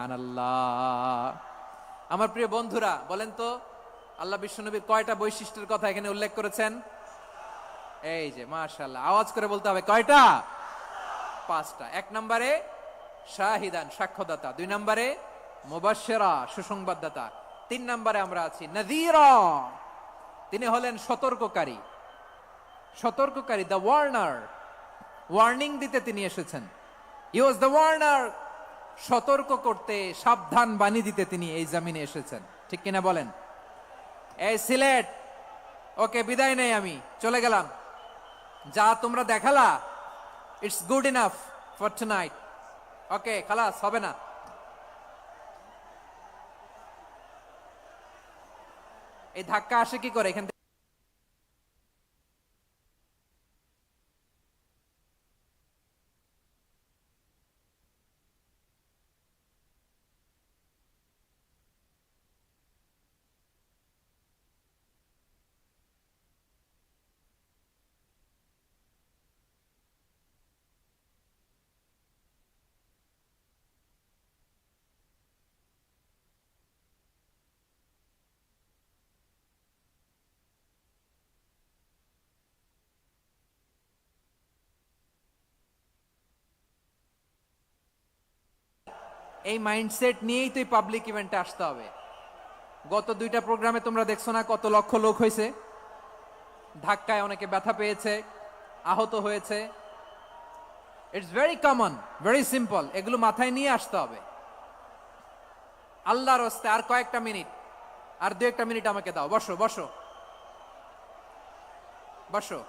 সুবহানাল্লাহ। আমার প্রিয় বন্ধুরা, বলেন তো, আল্লাহ বিশ্বনবীর কয়টা বৈশিষ্ট্যের কথা এখানে উল্লেখ করেছেন? এই যে, মাশাআল্লাহ, আওয়াজ করে বলতে হবে, কয়টা? পাঁচটা। এক নম্বরে, শাহিদান, সাক্ষ্যদাতা। দুই নম্বরে, মুবাশশিরা, সুসংবাদদাতা। তিন নম্বরে আমরা আছি, নাযীরা। তিনি হলেন সতর্ককারী। সতর্ককারী, দ্য ওয়ার্নার। ওয়ার্নিং দিতে তিনি এসেছেন। ই ওয়াজ দ্য ওয়ার্নার সতর্ক করতে সাবধান বাণী দিতে তিনি এই জামিনে এসেছেন। ঠিক কিনা বলেন? এই সিলেট, ওকে বিদায় নেই আমি, চলে গেলাম। যা তোমরা দেখালা it's good enough for tonight okay, খালাস, হবে না। এই ধাক্কা আসে কি করে এখান এই মাইন্ডসেট নিয়েই তো পাবলিক ইভেন্টে আসতে হবে। গত দুইটা প্রোগ্রামে তোমরা দেখছ না কত লক্ষ লোক হয়েছে? ধাক্কায় অনেকে ব্যথা পেয়েছে, আহত হয়েছে। It's very common very simple এগুলো মাথায় নিয়ে আসতে হবে। আল্লাহর হস্তে আর কয়েকটা মিনিট, আর দু একটা মিনিট আমাকে দাও। বসো বসো। বসো।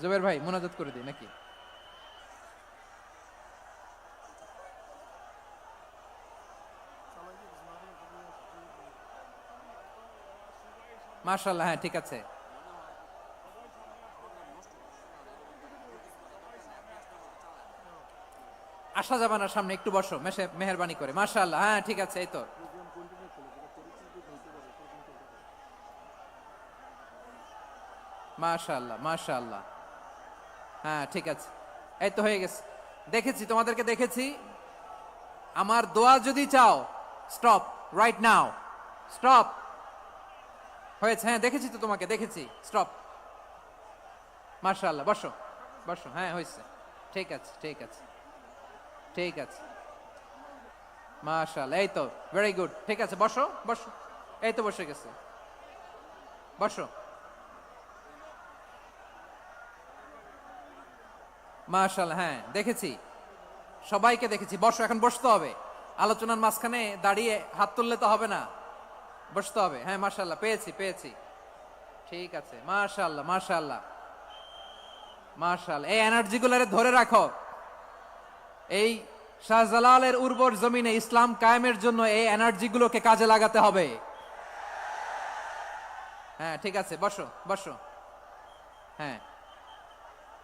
জুবের ভাই, মোনাজাত করে দিই নাকি? মাশাল্লাহ হ্যাঁ ঠিক আছে। আসা যাবে না সামনে, একটু বসো মেহরবানি করে। মাশাল্লাহ হ্যাঁ ঠিক আছে, এই তো। মাশাল্লাহ মাশাল্লাহ হ্যাঁ ঠিক আছে। এই তো হয়ে গেছে। দেখেছি, তোমাদেরকে দেখেছি। আমার দোয়া যদি চাও স্টপ রাইট নাও স্টপ হয়েছে হ্যাঁ দেখেছি তো তোমাকে, দেখেছি। স্টপ মার্শাল্লাহ বসো বসো হ্যাঁ হয়েছে। ঠিক আছে ঠিক আছে ঠিক আছে। মার্শাল্লাহ এই তো ভেরি গুড ঠিক আছে, বসো বসো, এই তো বসে গেছে। বসো। মার্শাল্লাহ হ্যাঁ দেখেছি। সবাইকে দেখেছি, বসো, এখন বসতে হবে। আলোচনার মাঝখানে দাঁড়িয়ে হাত তুললে তো হবে না। বসতে হবে। হ্যাঁ মার্শাল্লাহ পেয়েছি পেয়েছি। ঠিক আছে মার্শাল্লাহ মার্শাল্লাহ মার্শাল্লাহ এই এনার্জি গুলারে ধরে রাখো। এই শাহজালালের উর্বর জমিনে ইসলাম কায়েমের জন্য এই এনার্জি গুলোকে কাজে লাগাতে হবে। হ্যাঁ ঠিক আছে, বসো বসো। হ্যাঁ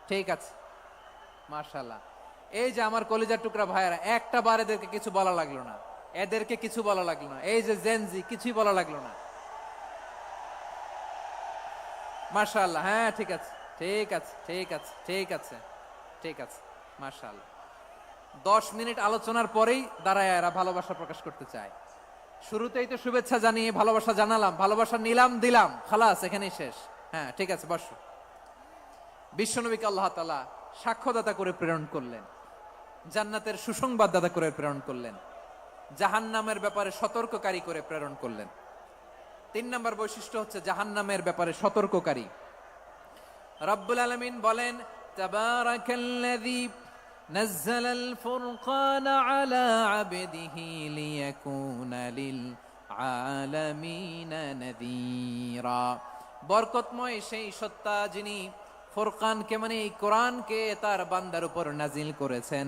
ঠিক আছে মার্শাল্লাহ এই যে আমার কলিজার টুকরা ভাইয়েরা, একটা বার এদেরকে কিছু বলা লাগল না। এদেরকে কিছু বলা লাগল না। এই যে জেনজি কিছুই বলা লাগল না। মার্শাল্লাহ হ্যাঁ ঠিক আছে ঠিক আছে ঠিক আছে ঠিক আছে ঠিক আছে মার্শাল্লাহ দশ মিনিট আলোচনার পরেই দাঁড়ায় এরা ভালোবাসা প্রকাশ করতে চায়। শুরুতেই তো শুভেচ্ছা জানিয়ে ভালোবাসা জানালাম, ভালোবাসা নিলাম, দিলাম, খালাস, এখানেই শেষ। হ্যাঁ ঠিক আছে, বসো। বিশ্বনবীকে আল্লাহ তালা সাক্ষ্যদাতা করে প্রেরণ করলেন, জান্নাতের সুসংবাদদাতা করে প্রেরণ করলেন। জাহান্নামের ব্যাপারে সতর্ককারী করে প্রেরণ করলেন তিন নম্বর বৈশিষ্ট্য হচ্ছে জাহান্নামের ব্যাপারে সতর্ককারী রব্বুল আলমিন বলেন তাবারাকাল্লাযী نزل الفرقان على عبده ليكون للعالمين نذيرا বরকতময় সেই সত্তা যিনি ফোরকানকে মানে এই কোরআনকে তার বান্দার উপর নাজিল করেছেন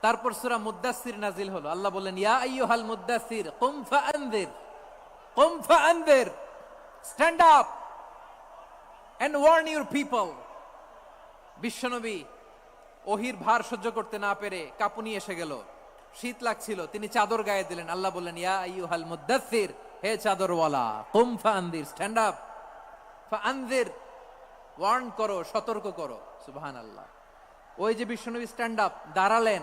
তারপর সূরা মুদ্দাসির নাজিল হলো। আল্লাহ বললেন, ইয়া আইয়ুহাল মুদ্দাসির কুম ফাআনজির কুম ফাআনজির stand up and warn your people. বিশ্বনবী ওহির ভার সহ্য করতে না পেরে কাপুনি এসে গেল। শীত লাগছিল, তিনি চাদর গায়ে দিলেন। আল্লাহ বললেন, ইয়া আইয়ুহাল মুদ্দাসির হে চাদরওয়ালা, কুম ফাআনজির স্ট্যান্ড আপ ফাআনজির ওয়ার্ন করো, সতর্ক করো। সুবহানাল্লাহ। ওই যে বিশ্বনবী স্ট্যান্ড আপ, দাঁড়ালেন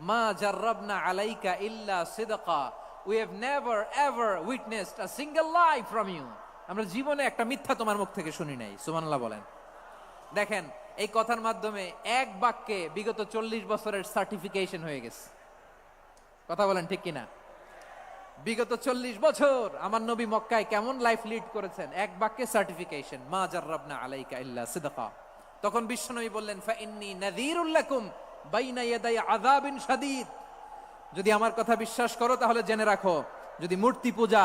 মা জাররাবনা আলাইকা ইল্লা we have never ever witnessed a single life from you আমরা জীবনে একটা মিথ্যা তোমার মুখ থেকে শুনি নাই বলেন। দেখেন, এই কথার মাধ্যমে এক বাক্যে বিগত চল্লিশ বছরের সার্টিফিকেশন হয়ে গেছে। কথা বলেন ঠিক কিনা? বিগত চল্লিশ বছর আমার নবী মক্কায় কেমন লাইফ লিড করেছেন? এক বাক্যে সার্টিফিকেশন মা জাররাবনা আলাইকা ইল্লা সিদকা। তখন বিশ্বনবী বললেন ফাইন্নি নাযীরুল লাকুম বাইনা ইয়াদাই আযাবিন শাদীদ। যদি আমার কথা বিশ্বাস করো তাহলে জেনে রাখো যদি মূর্তি পূজা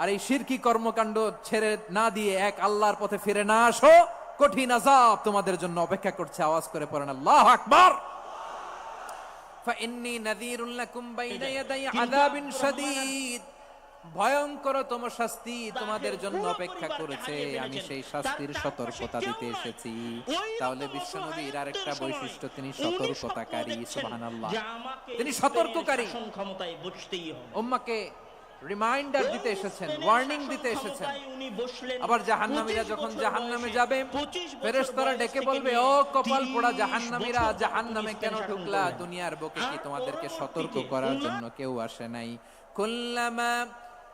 আর এই শিরকি কর্মকাণ্ড ছেড়ে না দিয়ে এক আল্লাহর পথে ফিরে না আসো কঠিন আজাব তোমাদের জন্য অপেক্ষা করছে। আওয়াজ করে পড়েন আল্লাহু আকবার! ফাইন্নি নাযীরুল লাকুম বাইনা ইয়াদাই আযাবিন শাদীদ। ভয়ঙ্করতম শাস্তি তোমাদের জন্য অপেক্ষা করেছে আমি সেই শাস্তির সতর্কতা দিতে এসেছি। তাহলে বিশ্বনবীর আরেকটা বৈশিষ্ট্য তিনি সতর্কতাকারী সুবহানাল্লাহ। তিনি সতর্ককারী। ক্ষমতায় বসতেই হবে। উম্মাকে রিমাইন্ডার দিতে এসেছেন ওয়ার্নিং দিতে এসেছেন। আবার জাহান্নামীরা যখন জাহান্নামে যাবে ফেরেশতারা ডেকে বলবে ও কপাল পোড়া জাহান্নামীরা জাহান্নামে কেন ঢুকলা? দুনিয়ার বুকে কি তোমাদেরকে সতর্ক করার জন্য কেউ আসে নাই। কুল্লামা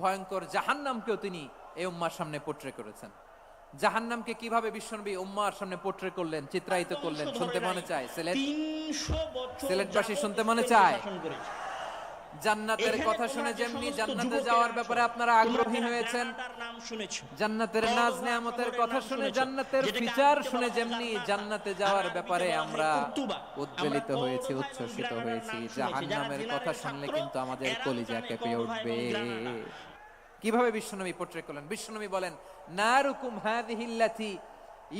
ভয়ঙ্কর জাহান্নামকেও তিনি এই উম্মার সামনে পোট্রে করেছেন। জাহান্নামকে কীভাবে বিশ্বনবী উম্মার সামনে পোট্রে করলেন চিত্রায়িত করলেন শুনতে মনে চায়? সিলেট সিলেটবাসী শুনতে মনে চায়? জান্নাতের কথা শুনে যেমনি জান্নাতে যাওয়ার ব্যাপারে আপনারা আগ্রহী হয়েছেন। জান্নাতার নাজ নেয়ামতের কথা শুনে জান্নাতের ফিচার শুনে যেমনি জান্নাতে যাওয়ার ব্যাপারে আমরা উজ্জ্বলিত হয়েছি উচ্ছ্বসিত হয়েছি। জাহান্নামের কথা শুনলে কিন্তু আমাদের কলিজা কেঁপে উঠবে। কীভাবে বিশ্বনবী পোট্রে করলেন? বিশ্বনবী বলেন নারুকুম হাযিহিল্লাতি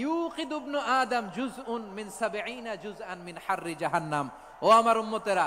ইউকিদু ইবনু আদম জুজউন মিন সাবঈনা জুজআন মিন হাররি জাহান্নাম। ও আমার উম্মতেরা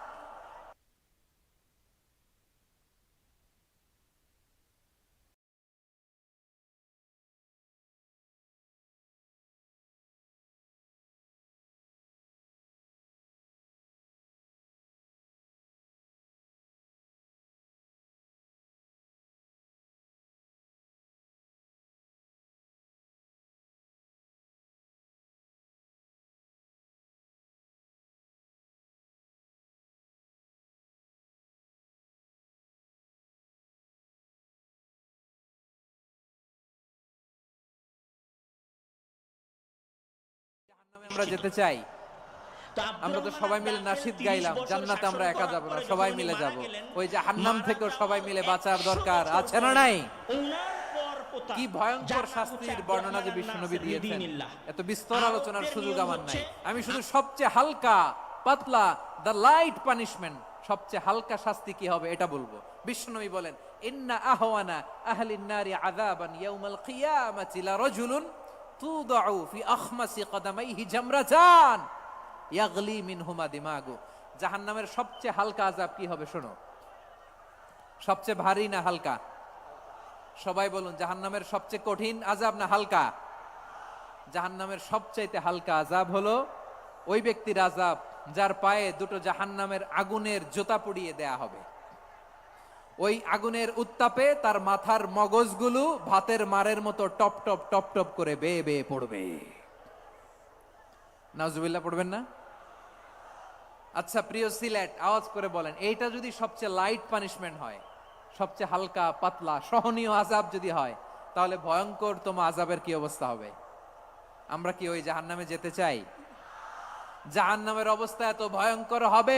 আমরা যেতে চাই। আমরা তো সবাই মিলে নাসিদ গাইলাম, জান্নাতে আমরা একা যাব না, সবাই মিলে যাব। ওই থেকেও সবাই মিলে বাঁচার দরকার আছে না নাই? কি ভয়ঙ্কর শাস্তির বর্ণনা যে দিয়েছেন। এত বিস্তর আলোচনার সুযোগ আমার নাই। আমি শুধু সবচেয়ে হালকা, পাতলা দ্য লাইট পানিশমেন্ট সবচেয়ে হালকা শাস্তি কি হবে এটা বলব। বিশ্বনবী বলেন, ইন্না আহওয়ানা আহলিন নারি আযাবান ইয়াউমাল কিয়ামাতি লা রাজুলুন তুদাউ ফি আখমাসি কদামাইহি জামরাতান ইয়াগলি মিনহুমা দিমাগু জাহান্নামের সবচেয়ে হালকা আযাব কি হবে শোনো? সবচেয়ে ভারী না হালকা? সবাই বলুন, জাহান্নামের সবচেয়ে কঠিন আজাব না হালকা? জাহান্নামের সবচাইতে হালকা আজাব হলো ওই ব্যক্তির আজাব যার পায়ে দুটো জাহান্নামের আগুনের জোতা পুড়িয়ে দেয়া হবে। ওই আগুনের উত্তাপে তার মাথার মগজগুলো ভাতের মারের মতো টপ টপ টপ টপ করে বেয়ে বেয়ে পড়বে। নাজুবিল্লাহ পড়বেন না? আচ্ছা প্রিয় সিলেট, আওয়াজ করে বলেন, এইটা যদি সবচেয়ে লাইট পানিশমেন্ট হয়, সবচেয়ে হালকা, পাতলা, সহনীয় আজাব যদি হয়, তাহলে ভয়ঙ্কর তম আজাবের কি অবস্থা হবে? আমরা কি ওই জাহান্নামে যেতে চাই? জাহান্নামের অবস্থা এত ভয়ঙ্কর হবে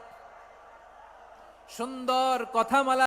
সুন্দর কথামালা